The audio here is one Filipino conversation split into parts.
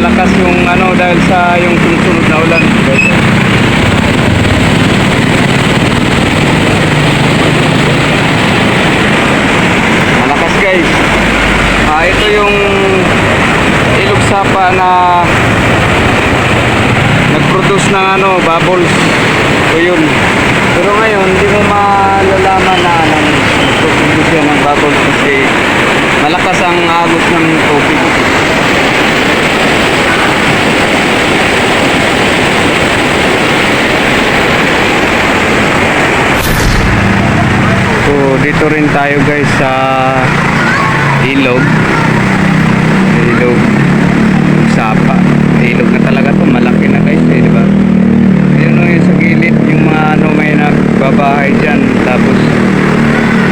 malakas yung ano dahil sa yung sunod na ulan. Malakas guys. Ah, ito yung ilog na nag-produce ng ano, bubbles. So yun. Pero ngayon, hindi mo malalaman na nang nag-produce yan ng bubbles kasi malakas ang agos ng tubig. So dito rin tayo guys sa ilog. Ilog sapa. Ilog na talaga to, malaki na guys, eh, di ba? Ayun o yung sa gilid, yung mga ano may nagbabahay dyan. Tapos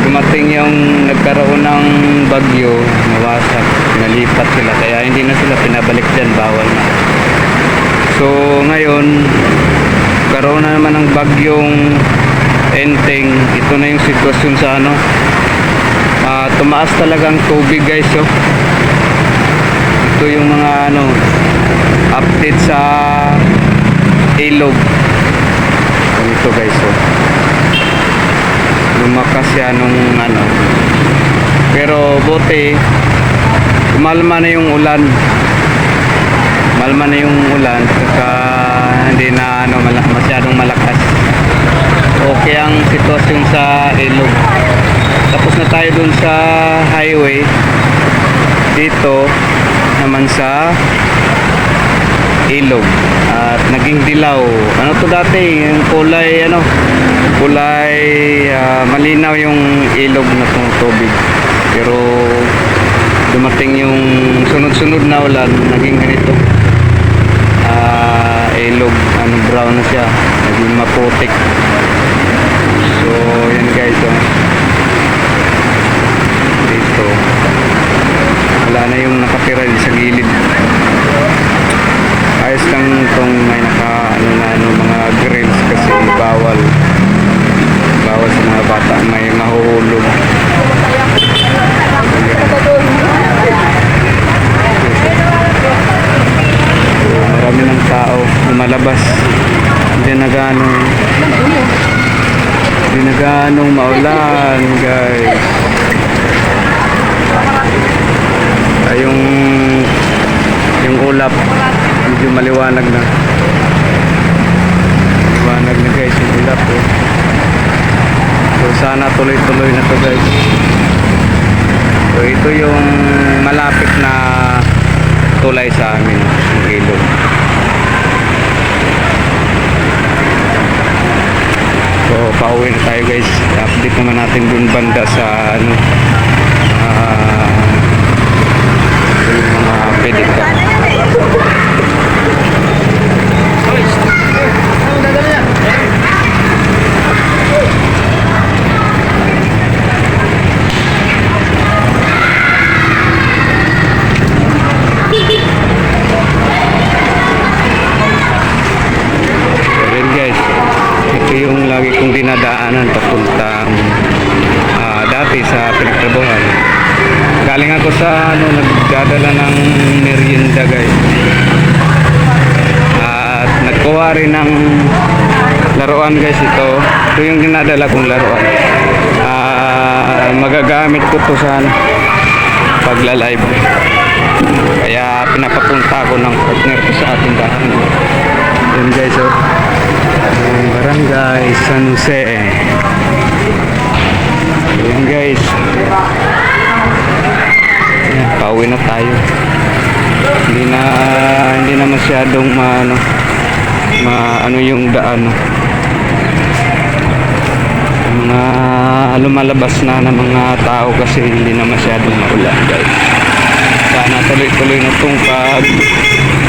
dumating yung nagkaroon ng bagyo, nawasak, nalipat sila. Kaya hindi na sila pinabalik dyan, bawal na. So ngayon, karoon na naman ng bagyong enteng. Ito na yung sitwasyon sa ano. Ah, tumaas talagang tubig guys. Oh. Ito yung mga ano update sa ilog. Ganito guys. Oh. Lumakas yan nung ano. Pero buti kumalma na yung ulan. Malma na yung ulan saka hindi na ano masyadong malakas. Okay ang sitwasyon sa ilog. Tapos na tayo dun sa highway. Dito naman sa ilog at naging dilaw. Ano to dati? Yung kulay ano? Kulay ah, malinaw yung ilog na tong tubig. Pero dumating yung sunod-sunod na ulan, naging ganito. Ah, ilog, ano brown na siya. Naging maputik. So, yan guys, oh. Dito. Wala na yung nakatira din sa gilid. Ayos lang itong may naka, ano na, ano, mga grills kasi bawal. Bawal sa mga bata. May mahuhulog. So, marami ng tao lumalabas. Hindi na gano'ng hindi na ganong maulan, guys. Ay, yung yung ulap medyo maliwanag na. Maliwanag na guys yung ulap eh. So sana tuloy-tuloy na to guys. So ito yung malapit na tulay sa amin, yung ilog. So, pauwi na tayo guys. Update naman natin dun banda sa ano ah sa pinagtrabahan. Galing ako sa ano, nagdadala ng merienda guys. At nagkuha rin ng laruan guys ito. Ito yung dinadala kong laruan. Ah, magagamit ko to sa ano, pagla-live. Kaya pinapapunta ko ng partner ko sa ating bahay. Yun guys, oh. Yung barangay San Jose. Guys. Pauwi na tayo. Hindi na hindi na masyadong maano maano yung daan. no. Mga lumalabas na ng mga tao kasi hindi na masyadong maulan guys. Sana tuloy-tuloy na itong pag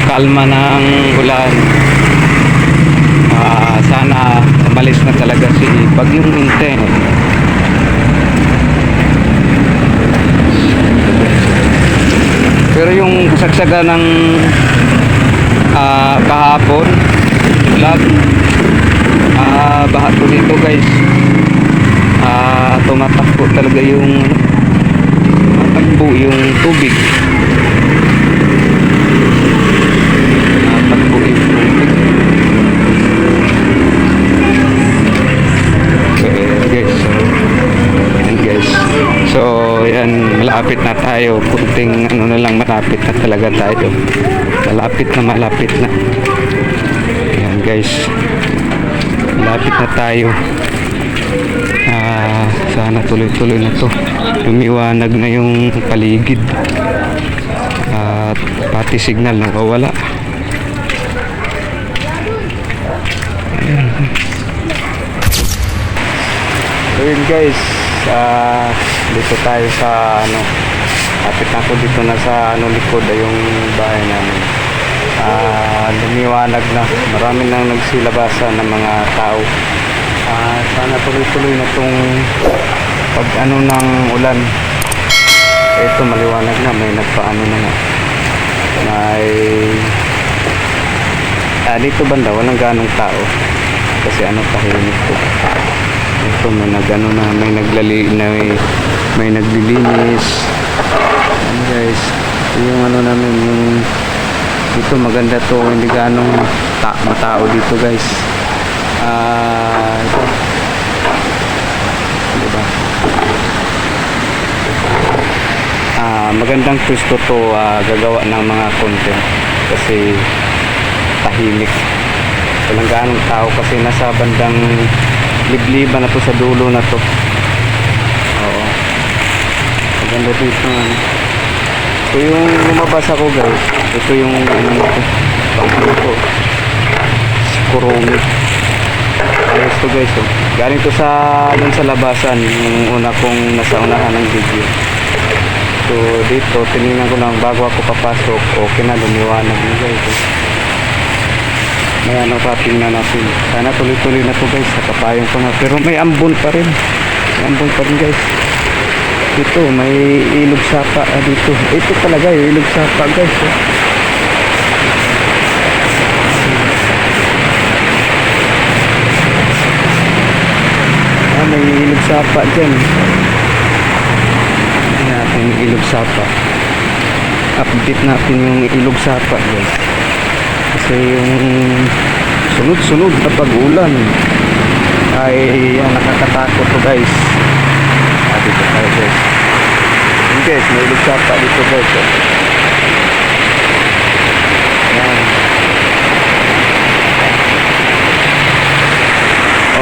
kalma ng ulan. Ah, sana umalis na talaga si Bagyong Inteng. Pero yung kasagsaga ng ah, kahapon, vlog, ah, baha po dito guys. tumatakbo talaga yung tumatakbo yung tubig. Tumatakbo yung tubig. Okay, guys. So, yan guys. So, yan, malapit na tayo. Kunting ano na lang, malapit na talaga tayo. Malapit na, malapit na. Yan guys. Malapit na tayo. Ah, sana tuloy-tuloy na to. Lumiwanag na yung paligid. At pati signal nakawala. So yun guys, ah, dito tayo sa ano, kapit na ko dito na sa ano likod ay yung bahay namin. Ah, lumiwanag na, marami nang nagsilabasan ng mga tao. Ah, sana tuloy-tuloy na tong pag ano ng ulan. Ito maliwanag na, may nagpaano na nga. May ah, dito banda walang ganong tao kasi ano tahimik to ito may nagano na may naglali na may, may naglilinis. Ano guys. Yung ano namin yung dito maganda to. Hindi ganong ta matao dito guys. Ah ito. Diba ah magandang pwesto to ah, gagawa ng mga content kasi tahimik. Walang ganong tao kasi nasa bandang libliban na to sa dulo na to. Oo. Maganda dito ano. Ito yung lumabas ako guys. Ito yung ano nito ano to? Kurumi ayos to guys oh. galing to sa dun sa labasan yung una kong nasa unahan ng video. So dito tinignan ko lang bago ako papasok okay na lumiwanag na guys oh. May ano pa tingnan natin. Sana tuloy-tuloy na to guys. Sa kapayong pa nga. Pero may ambon pa rin. May ambon pa rin guys. Dito may ilog sapa. Ah, dito. Ito talaga yung ilog sapa guys. Ah, may ilog sapa dyan. Tingnan natin ilog sapa. Update natin yung ilog sapa guys kasi yung sunod-sunod na pag-ulan ay yan, nakakatakot to guys. Ah, dito tayo guys. Yun guys may lugsapa dito guys oh. yan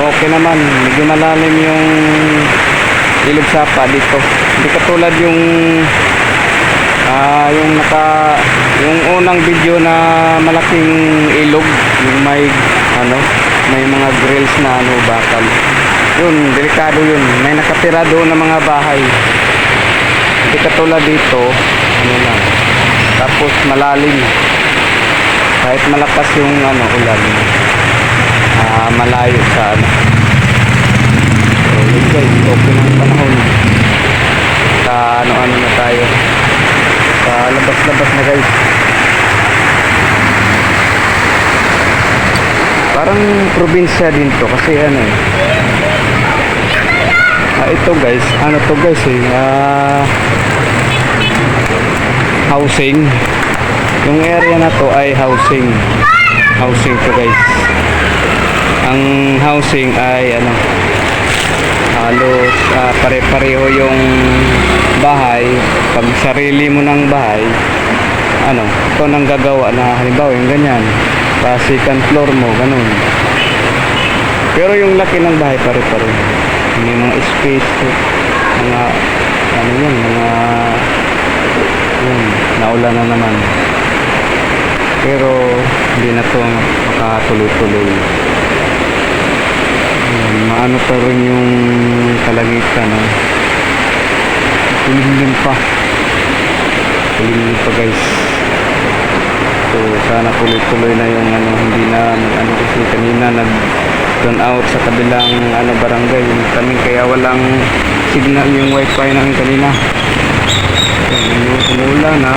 okay naman medyo malalim yung ilog sapa dito. Hindi katulad yung Ah, yung naka yung unang video na malaking ilog, yung may ano, may mga grills na ano bakal. Yun, delikado yun. May nakatira doon na mga bahay. Hindi katulad dito, ano lang. Tapos malalim. Kahit malakas yung ano ulan. Ah, malayo sa ano. So, yun guys, okay na ang panahon. Sa ano-ano na tayo labas-labas na guys. Parang probinsya din to kasi ano eh. Ah, ito guys. Ano to guys eh? Ah, housing. Yung area na to ay housing. Housing to guys. Ang housing ay ano halos ah, pare-pareho yung bahay. Pag sarili mo ng bahay ano ito nang gagawa na halimbawa yung ganyan. Pa second floor mo ganun. Pero yung laki ng bahay pare-pareho. May mga space mga ano yun mga yun naula na naman. Pero hindi na to makatuloy-tuloy Ayan, maano pa rin yung kalangitan no? kulimlim pa. Kulimlim pa guys. So sana tuloy-tuloy na yung ano hindi na ano kasi kanina nag turn out sa kabilang ano barangay kami kaya walang signal yung wifi namin kanina. So, umulan na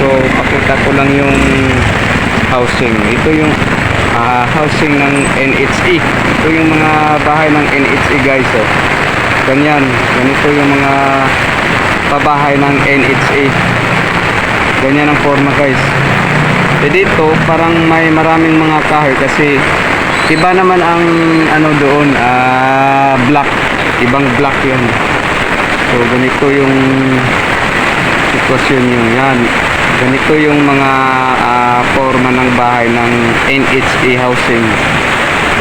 so pakita ko lang yung housing. Ito yung ah, housing ng NHE ito yung mga bahay ng NHE guys oh. Ganyan. Ganito yung mga pabahay ng NHA. Ganyan ang forma guys. Eh dito, parang may maraming mga kahoy kasi iba naman ang ano doon, ah black. Ibang black yun. So ganito yung sitwasyon yung yan. Ganito yung mga ah, forma ng bahay ng NHA housing.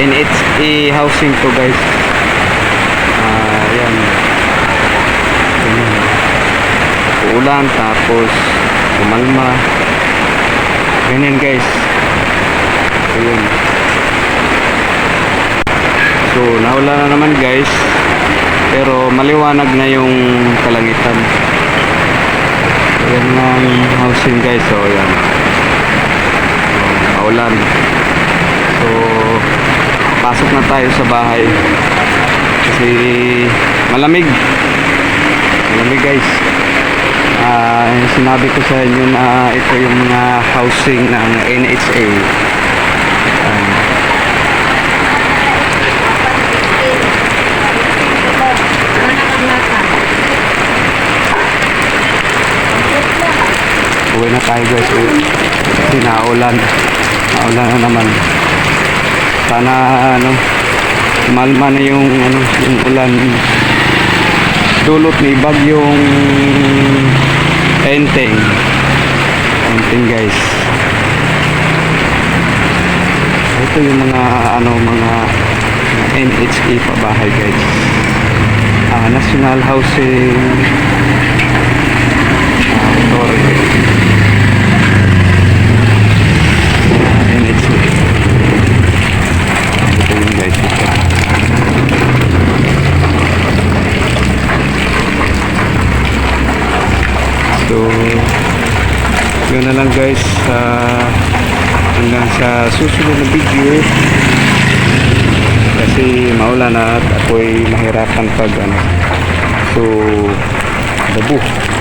NHA housing to guys. Ah, yan. Uulan tapos kumalma. Ganyan guys. Ayun. So, nawala na naman guys. Pero maliwanag na yung kalangitan. Ayan na ang housing guys. So, ayan. So, maulan. So, pasok na tayo sa bahay. Kasi malamig. Malamig guys. Ah, sinabi ko sa inyo na ito yung mga housing ng NHA. Ah, uwi na tayo guys. Kasi naulan. Naulan na naman. Sana ano, malma na yung ano, yung ulan. Dulot ni bagyong Enteng. Enteng guys. Ito yung mga ano mga NHA pabahay guys. Ah, National Housing na lang guys. Uh, hanggang sa susunod na video. Kasi maulan at ako'y mahirapan pag ano. So, babu.